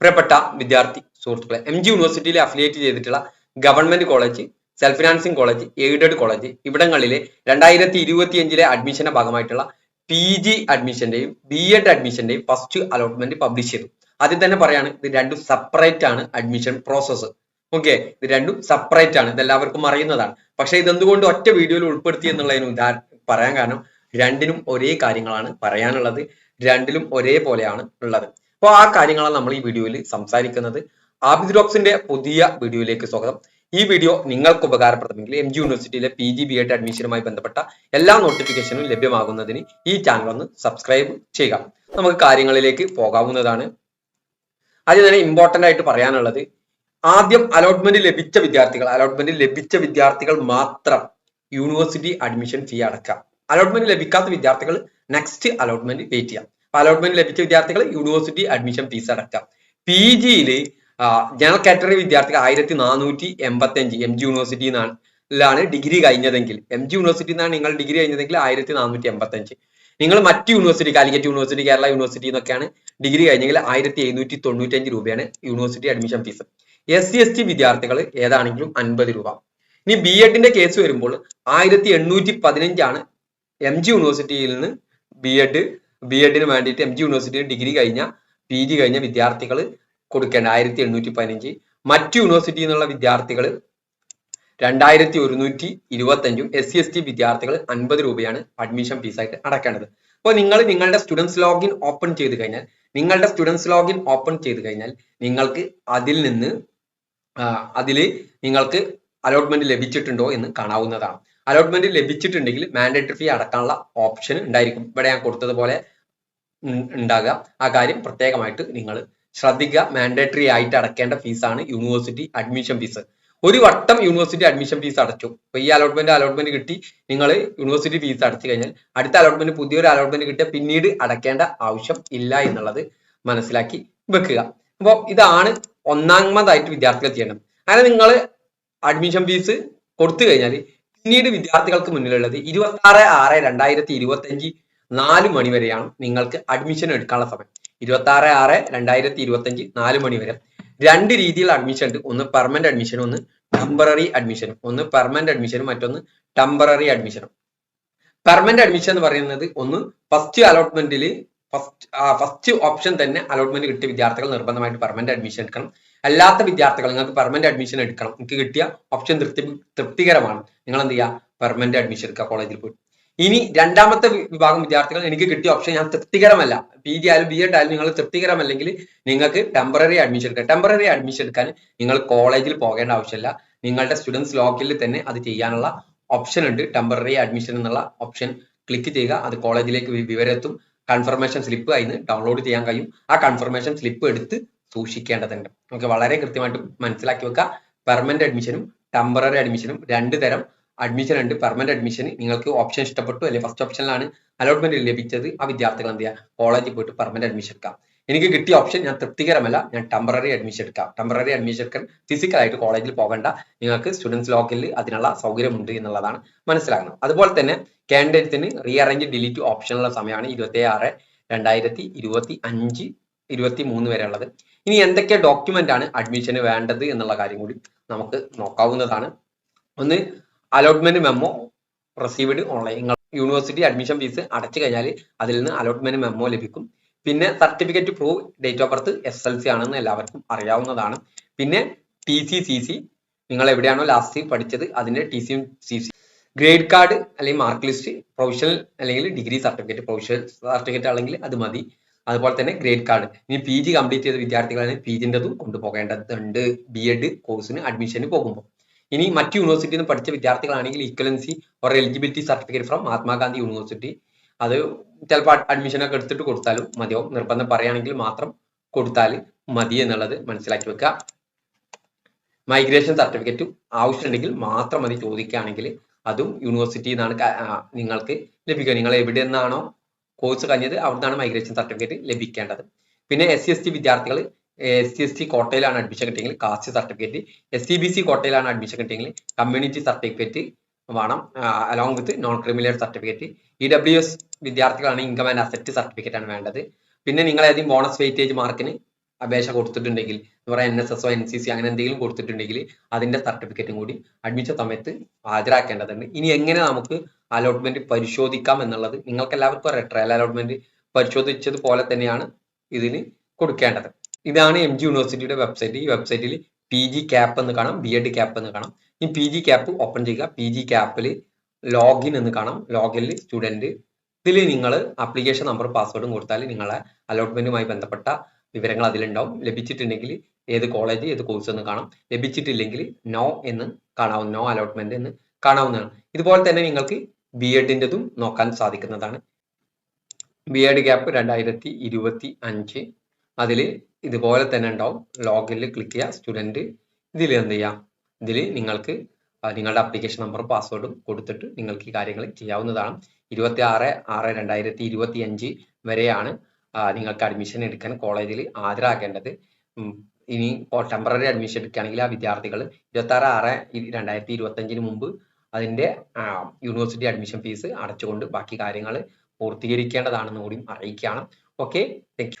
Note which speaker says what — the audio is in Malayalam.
Speaker 1: പ്രിയപ്പെട്ട വിദ്യാർത്ഥി സുഹൃത്തുക്കളെ എം ജി യൂണിവേഴ്സിറ്റിയിൽ അഫിലിയേറ്റ് ചെയ്തിട്ടുള്ള government college self financing college aided college ഇവിടങ്ങളിലെ രണ്ടായിരത്തി ഇരുപത്തി അഞ്ചിലെ അഡ്മിഷന്റെ ഭാഗമായിട്ടുള്ള പി ജി അഡ്മിഷന്റെയും ബി എഡ് അഡ്മിഷന്റെയും ഫസ്റ്റ് അലോട്ട്മെന്റ് പബ്ലിഷ് ചെയ്തു. അതിൽ തന്നെ പറയാണ് ഇത് രണ്ടും സെപ്പറേറ്റ് ആണ് അഡ്മിഷൻ പ്രോസസ്സ് ഓക്കെ ഇത് രണ്ടും സെപ്പറേറ്റ് ആണ്. ഇതെല്ലാവർക്കും അറിയുന്നതാണ്. പക്ഷെ ഇതെന്തുകൊണ്ട് ഒറ്റ വീഡിയോയിൽ ഉൾപ്പെടുത്തി എന്നുള്ളതിന് ഉദാ പറയാൻ കാരണം രണ്ടിനും ഒരേ കാര്യങ്ങളാണ് പറയാനുള്ളത്. രണ്ടിലും ഒരേപോലെയാണ് ഉള്ളത്. അപ്പോൾ ആ കാര്യങ്ങളാണ് നമ്മൾ ഈ വീഡിയോയിൽ സംസാരിക്കുന്നത്. ആബിദ് ഡോക്സിന്റെ പുതിയ വീഡിയോയിലേക്ക് സ്വാഗതം. ഈ വീഡിയോ നിങ്ങൾക്ക് ഉപകാരപ്രദമെങ്കിൽ എം ജി യൂണിവേഴ്സിറ്റിയിലെ പി ജി ബി എഡ് അഡ്മിഷനുമായി ബന്ധപ്പെട്ട എല്ലാ നോട്ടിഫിക്കേഷനും ലഭ്യമാകുന്നതിന് ഈ ചാനൽ ഒന്ന് സബ്സ്ക്രൈബ് ചെയ്യുക. നമുക്ക് കാര്യങ്ങളിലേക്ക് പോകാവുന്നതാണ്. ആദ്യം തന്നെ ഇമ്പോർട്ടന്റ് ആയിട്ട് പറയാനുള്ളത് ആദ്യം അലോട്ട്മെന്റ് ലഭിച്ച വിദ്യാർത്ഥികൾ അലോട്ട്മെന്റ് ലഭിച്ച വിദ്യാർത്ഥികൾ മാത്രം യൂണിവേഴ്സിറ്റി അഡ്മിഷൻ ഫീ അടക്കാം അലോട്ട്മെന്റ് ലഭിക്കാത്ത വിദ്യാർത്ഥികൾ നെക്സ്റ്റ് അലോട്ട്മെന്റ് വെയിറ്റ് ചെയ്യാം അലോട്ട്മെന്റ് ലഭിച്ച വിദ്യാർത്ഥികൾ യൂണിവേഴ്സിറ്റി അഡ്മിഷൻ ഫീസ് അടക്കാം. പി ജിയിൽ ജനറൽ കാറ്റഗറി വിദ്യാർത്ഥികൾ ആയിരത്തി നാനൂറ്റി എൺപത്തി അഞ്ച് എം ജി യൂണിവേഴ്സിറ്റി നിന്നാണ് ഡിഗ്രി കഴിഞ്ഞതെങ്കിൽ. എം ജി യൂണിവേഴ്സിറ്റി നിന്നാണ് നിങ്ങൾ ഡിഗ്രി കഴിഞ്ഞതെങ്കിൽ ആയിരത്തി നാനൂറ്റി എൺപത്തി അഞ്ച് നിങ്ങൾ മറ്റ് university Calicut university Kerala university എന്നൊക്കെയാണ് ഡിഗ്രി കഴിഞ്ഞെങ്കിൽ ആയിരത്തി എഴുന്നൂറ്റി തൊണ്ണൂറ്റി അഞ്ച് രൂപയാണ് university admission fees S C S T വിദ്യാർത്ഥികൾ ഏതാണെങ്കിലും അൻപത് രൂപ. ഇനി ബി എഡിന്റെ കേസ് വരുമ്പോൾ ആയിരത്തി എണ്ണൂറ്റി പതിനഞ്ചാണ് എം ജി യൂണിവേഴ്സിറ്റിയിൽ നിന്ന് ബി എഡ് ബി എഡിന് വേണ്ടിയിട്ട് എം ജി യൂണിവേഴ്സിറ്റിയിൽ ഡിഗ്രി കഴിഞ്ഞ പി ജി കഴിഞ്ഞ വിദ്യാർത്ഥികൾ കൊടുക്കേണ്ട ആയിരത്തി എണ്ണൂറ്റി പതിനഞ്ച് മറ്റു യൂണിവേഴ്സിറ്റിയിൽ നിന്നുള്ള വിദ്യാർത്ഥികൾ രണ്ടായിരത്തി ഒരുന്നൂറ്റി ഇരുപത്തി അഞ്ചും എസ് സി എസ് ടി വിദ്യാർത്ഥികൾ അൻപത് രൂപയാണ് അഡ്മിഷൻ ഫീസായിട്ട് അടക്കേണ്ടത്. അപ്പോൾ നിങ്ങൾ നിങ്ങളുടെ സ്റ്റുഡൻസ് ലോഗിൻ ഓപ്പൺ ചെയ്ത് കഴിഞ്ഞാൽ നിങ്ങളുടെ സ്റ്റുഡൻസ് ലോഗിൻ ഓപ്പൺ ചെയ്ത് കഴിഞ്ഞാൽ നിങ്ങൾക്ക് അതിൽ നിന്ന് അതിൽ നിങ്ങൾക്ക് അലോട്ട്മെന്റ് ലഭിച്ചിട്ടുണ്ടോ എന്ന് കാണാവുന്നതാണ്. അലോട്ട്മെന്റ് ലഭിച്ചിട്ടുണ്ടെങ്കിൽ മാൻഡേറ്ററി ഫീ അടക്കാനുള്ള ഓപ്ഷൻ ഉണ്ടായിരിക്കും. ഇവിടെ ഞാൻ കൊടുത്തതുപോലെ ഉണ്ടാകുക ആ കാര്യം പ്രത്യേകമായിട്ട് നിങ്ങൾ ശ്രദ്ധിക്കുക. മാൻഡേറ്ററി ആയിട്ട് അടക്കേണ്ട ഫീസാണ് യൂണിവേഴ്സിറ്റി അഡ്മിഷൻ ഫീസ് ഒരു വട്ടം യൂണിവേഴ്സിറ്റി അഡ്മിഷൻ ഫീസ് അടച്ചു. അപ്പൊ ഈ അലോട്ട്മെന്റ് അലോട്ട്മെന്റ് കിട്ടി. നിങ്ങൾ യൂണിവേഴ്സിറ്റി ഫീസ് അടച്ചു കഴിഞ്ഞാൽ അടുത്ത അലോട്ട്മെന്റ് പുതിയൊരു അലോട്ട്മെന്റ് കിട്ടിയ പിന്നീട് അടക്കേണ്ട ആവശ്യം ഇല്ല എന്നുള്ളത് മനസ്സിലാക്കി വെക്കുക. അപ്പോൾ ഇതാണ് ഒന്നാമതായിട്ട് വിദ്യാർത്ഥികൾ ചെയ്യേണ്ടത്. അങ്ങനെ നിങ്ങൾ അഡ്മിഷൻ ഫീസ് കൊടുത്തു കഴിഞ്ഞാൽ പിന്നീട് വിദ്യാർത്ഥികൾക്ക് മുന്നിലുള്ളത് ഇരുപത്തി ആറ് ആറ് രണ്ടായിരത്തി ഇരുപത്തി അഞ്ച് നാല് മണി വരെയാണ് നിങ്ങൾക്ക് അഡ്മിഷൻ എടുക്കാനുള്ള സമയം. ഇരുപത്തി ആറ് ആറ് രണ്ടായിരത്തി ഇരുപത്തി അഞ്ച് നാല് മണി വരെ. രണ്ട് രീതിയിൽ അഡ്മിഷൻ ഉണ്ട്. ഒന്ന് പെർമനന്റ് അഡ്മിഷനും ഒന്ന് ടെമ്പററി അഡ്മിഷനും ഒന്ന് പെർമനന്റ് അഡ്മിഷനും മറ്റൊന്ന് ടെമ്പററി അഡ്മിഷനും പെർമനന്റ് അഡ്മിഷൻ എന്ന് പറയുന്നത് ഒന്ന് ഫസ്റ്റ് അലോട്ട്മെന്റിൽ ഫസ്റ്റ് ഫസ്റ്റ് ഓപ്ഷൻ തന്നെ അലോട്ട്മെന്റ് കിട്ടിയ വിദ്യാർത്ഥികൾ നിർബന്ധമായിട്ട് പെർമനന്റ് അഡ്മിഷൻ എടുക്കണം. അല്ലാത്ത വിദ്യാർത്ഥികൾ നിങ്ങൾക്ക് പെർമനന്റ് അഡ്മിഷൻ എടുക്കണം. നിങ്ങൾക്ക് കിട്ടിയ ഓപ്ഷൻ തൃപ്തി തൃപ്തികരമാണ്. നിങ്ങൾ എന്ത് ചെയ്യുക പെർമനന്റ് അഡ്മിഷൻ എടുക്കുക കോളേജിൽ പോയി. ഇനി രണ്ടാമത്തെ വിഭാഗം വിദ്യാർത്ഥികൾ എനിക്ക് കിട്ടിയ ഓപ്ഷൻ ഞാൻ തൃപ്തികരമല്ല. പി ജി ആയാലും ബി എഡ് ആയാലും നിങ്ങൾ തൃപ്തികരമല്ലെങ്കിൽ നിങ്ങൾക്ക് ടെമ്പററി അഡ്മിഷൻ എടുക്കാം. ടെമ്പററി അഡ്മിഷൻ എടുക്കാൻ നിങ്ങൾ കോളേജിൽ പോകേണ്ട ആവശ്യമില്ല. നിങ്ങളുടെ സ്റ്റുഡൻസ് ലോക്കലിൽ തന്നെ അത് ചെയ്യാനുള്ള ഓപ്ഷൻ ഉണ്ട്. ടെമ്പററി അഡ്മിഷൻ എന്നുള്ള ഓപ്ഷൻ ക്ലിക്ക് ചെയ്യുക. അത് കോളേജിലേക്ക് വിവരത്തും. കൺഫർമേഷൻ സ്ലിപ്പ് അതിന് ഡൗൺലോഡ് ചെയ്യാൻ കഴിയും. ആ കൺഫർമേഷൻ സ്ലിപ്പ് എടുത്ത് സൂക്ഷിക്കേണ്ടതുണ്ട്. നമുക്ക് വളരെ കൃത്യമായിട്ട് മനസ്സിലാക്കി വെക്കുക പെർമനന്റ് അഡ്മിഷനും ടെമ്പററി അഡ്മിഷനും രണ്ട് തരം അഡ്മിഷൻ ഉണ്ട്. പെർമനന്റ് അഡ്മിഷൻ നിങ്ങൾക്ക് ഓപ്ഷൻ ഇഷ്ടപ്പെട്ടു അല്ലെങ്കിൽ ഫസ്റ്റ് ഓപ്ഷനിലാണ് അലോട്ട്മെന്റ് ലഭിച്ചത്. ആ വിദ്യാർത്ഥികൾ എന്ത് ചെയ്യുക? കോളേജിൽ പോയിട്ട് പെർമനന്റ് അഡ്മിഷൻ എടുക്കാം. എനിക്ക് കിട്ടിയ ഓപ്ഷൻ ഞാൻ തൃപ്തികരമല്ല. ഞാൻ ടെമ്പററി അഡ്മിഷൻ എടുക്കാം. ടെമ്പററി അഡ്മിഷൻ എടുക്കാൻ ഫിസിക്കലായിട്ട് കോളേജിൽ പോകേണ്ട. നിങ്ങൾക്ക് സ്റ്റുഡൻസ് ലോക്കലിൽ അതിനുള്ള സൗകര്യമുണ്ട് എന്നുള്ളതാണ് മനസ്സിലാക്കണം അതുപോലെ തന്നെ കാൻഡിഡേറ്റ്സിന് റീഅറേഞ്ച് ഡിലീറ്റ് ഓപ്ഷനുള്ള സമയമാണ് ഇരുപത്തി ആറ് രണ്ടായിരത്തി ഇരുപത്തി അഞ്ച് ഇരുപത്തി മൂന്ന് വരെ ഉള്ളത് ഇനി എന്തൊക്കെ ഡോക്യുമെന്റ് ആണ് അഡ്മിഷന് വേണ്ടത് എന്നുള്ള കാര്യം കൂടി നമുക്ക് നോക്കാവുന്നതാണ്. ഒന്ന് അലോട്ട്മെന്റ് മെമ്മോ റിസീവ്ഡ് ഓൺലൈൻ നിങ്ങൾ യൂണിവേഴ്സിറ്റി അഡ്മിഷൻ ഫീസ് അടച്ചു കഴിഞ്ഞാൽ അതിൽ നിന്ന് അലോട്ട്മെന്റ് മെമ്മോ ലഭിക്കും. പിന്നെ certificate proof date of birth S L C ആണെന്ന് എല്ലാവർക്കും അറിയാവുന്നതാണ്. പിന്നെ ടി സി സി സി നിങ്ങൾ എവിടെയാണോ ലാസ്റ്റ് പഠിച്ചത് അതിന്റെ T C C C grade card അല്ലെങ്കിൽ മാർക്ക് ലിസ്റ്റ് പ്രൊഫഷണൽ അല്ലെങ്കിൽ ഡിഗ്രി സർട്ടിഫിക്കറ്റ് പ്രൊഫഷണൽ സർട്ടിഫിക്കറ്റ് ആണെങ്കിൽ അത് മതി. അതുപോലെ തന്നെ ഗ്രേഡ് കാർഡ് ഇനി പി ജി കംപ്ലീറ്റ് ചെയ്ത വിദ്യാർത്ഥികളാണ് പി ജിന്റെതും കൊണ്ടുപോകേണ്ടതുണ്ട്. ബി എഡ് കോഴ്സിന് അഡ്മിഷന് പോകുമ്പോൾ. ഇനി മറ്റ് യൂണിവേഴ്സിറ്റിയിൽ നിന്ന് പഠിച്ച വിദ്യാർത്ഥികളാണെങ്കിൽ equivalency or eligibility certificate from Mahatma Gandhi university അത് ചിലപ്പോൾ അഡ്മിഷൻ ഒക്കെ എടുത്തിട്ട് കൊടുത്താലും മതിയാവും നിർബന്ധം പറയുകയാണെങ്കിൽ മാത്രം കൊടുത്താൽ മതി എന്നുള്ളത് മനസ്സിലാക്കി വെക്കുക. മൈഗ്രേഷൻ സർട്ടിഫിക്കറ്റ് ആവശ്യമുണ്ടെങ്കിൽ മാത്രം മതി ചോദിക്കുകയാണെങ്കിൽ അതും യൂണിവേഴ്സിറ്റിയിൽ നിന്നാണ് നിങ്ങൾക്ക് ലഭിക്കുക. നിങ്ങൾ എവിടെ നിന്നാണോ കോഴ്സ് കഴിഞ്ഞത് അവിടുന്നാണ് മൈഗ്രേഷൻ സർട്ടിഫിക്കറ്റ് ലഭിക്കേണ്ടത്. പിന്നെ എസ് സി എസ് ടി വിദ്യാർത്ഥികൾ എസ് സി എസ് ടി കോട്ടയിലാണ് അഡ്മിഷൻ കിട്ടിയെങ്കിൽ caste certificate S C B C കോട്ടയിലാണ് admission കിട്ടിയെങ്കിൽ കമ്മ്യൂണിറ്റി സർട്ടിഫിക്കറ്റ് വേണം along with non criminal certificate E W S വിദ്യാർത്ഥികളാണ് ഇൻകം ആൻഡ് അസറ്റ് സർട്ടിഫിക്കറ്റ് ആണ് വേണ്ടത്. പിന്നെ നിങ്ങൾ ഏതെങ്കിലും ബോണസ് വെയിറ്റേജ് മാർക്കിന് അപേക്ഷ കൊടുത്തിട്ടുണ്ടെങ്കിൽ എന്ന് പറയാൻ N S S N C C അങ്ങനെ എന്തെങ്കിലും കൊടുത്തിട്ടുണ്ടെങ്കിൽ അതിന്റെ സർട്ടിഫിക്കറ്റും കൂടി അഡ്മിഷൻ സമയത്ത് ഹാജരാക്കേണ്ടതുണ്ട്. ഇനി എങ്ങനെ നമുക്ക് അലോട്ട്മെന്റ് പരിശോധിക്കാം എന്നുള്ളത് നിങ്ങൾക്ക് എല്ലാവർക്കും അറിയാം. ട്രയൽ അലോട്ട്മെന്റ് പരിശോധിച്ചത് പോലെ തന്നെയാണ് ഇതിന് കൊടുക്കേണ്ടത്. ഇതാണ് എം ജി യൂണിവേഴ്സിറ്റിയുടെ വെബ്സൈറ്റ് ഈ വെബ്സൈറ്റിൽ പി ജി ക്യാപ്പ് എന്ന് കാണാം ബി എഡ് ക്യാപ്പ് എന്ന് കാണാം. ഈ പി ജി ക്യാപ്പ് ഓപ്പൺ ചെയ്യുക. പി ജി ക്യാപ്പിൽ ലോഗിൻ എന്ന് കാണാം. ലോഗിനിൽ സ്റ്റുഡന്റ് ഇതിൽ നിങ്ങൾ അപ്ലിക്കേഷൻ നമ്പർ പാസ്വേഡും കൊടുത്താൽ നിങ്ങളെ അലോട്ട്മെന്റുമായി ബന്ധപ്പെട്ട വിവരങ്ങൾ അതിലുണ്ടാവും ലഭിച്ചിട്ടുണ്ടെങ്കിൽ ഏത് കോളേജ് ഏത് കോഴ്സ് എന്ന് കാണാം. ലഭിച്ചിട്ടില്ലെങ്കിൽ നോ എന്ന് കാണാവുന്ന നോ അലോട്ട്മെന്റ് എന്ന് കാണാവുന്നതാണ്. ഇതുപോലെ തന്നെ നിങ്ങൾക്ക് ബി എഡിന്റെതും നോക്കാൻ സാധിക്കുന്നതാണ്. ബി എഡ് ഗ്യാപ്പ് രണ്ടായിരത്തി ഇരുപത്തി അഞ്ച് അതിൽ ഇതുപോലെ തന്നെ ഉണ്ടാവും. ലോഗിൽ ക്ലിക്ക് ചെയ്യുക. സ്റ്റുഡന്റ് ഇതിൽ എന്ത് ചെയ്യാം ഇതിൽ നിങ്ങൾക്ക് നിങ്ങളുടെ അപ്ലിക്കേഷൻ നമ്പറും പാസ്വേഡും കൊടുത്തിട്ട് നിങ്ങൾക്ക് ഈ കാര്യങ്ങൾ ചെയ്യാവുന്നതാണ്. ഇരുപത്തി ആറ് ആറ് രണ്ടായിരത്തി ഇരുപത്തി അഞ്ച് വരെയാണ് നിങ്ങൾക്ക് അഡ്മിഷൻ എടുക്കാൻ കോളേജിൽ ഹാജരാക്കേണ്ടത് ഉം, ഇനി ടെമ്പററി അഡ്മിഷൻ എടുക്കുകയാണെങ്കിൽ ആ വിദ്യാർത്ഥികൾ ഇരുപത്തി ആറ് ആറ് രണ്ടായിരത്തി ഇരുപത്തി അഞ്ചിന് മുമ്പ് അതിന്റെ യൂണിവേഴ്സിറ്റി അഡ്മിഷൻ ഫീസ് അടച്ചുകൊണ്ട് ബാക്കി കാര്യങ്ങൾ പൂർത്തീകരിക്കേണ്ടതാണെന്ന് കൂടി അറിയിക്കുകയാണ്. Okay thank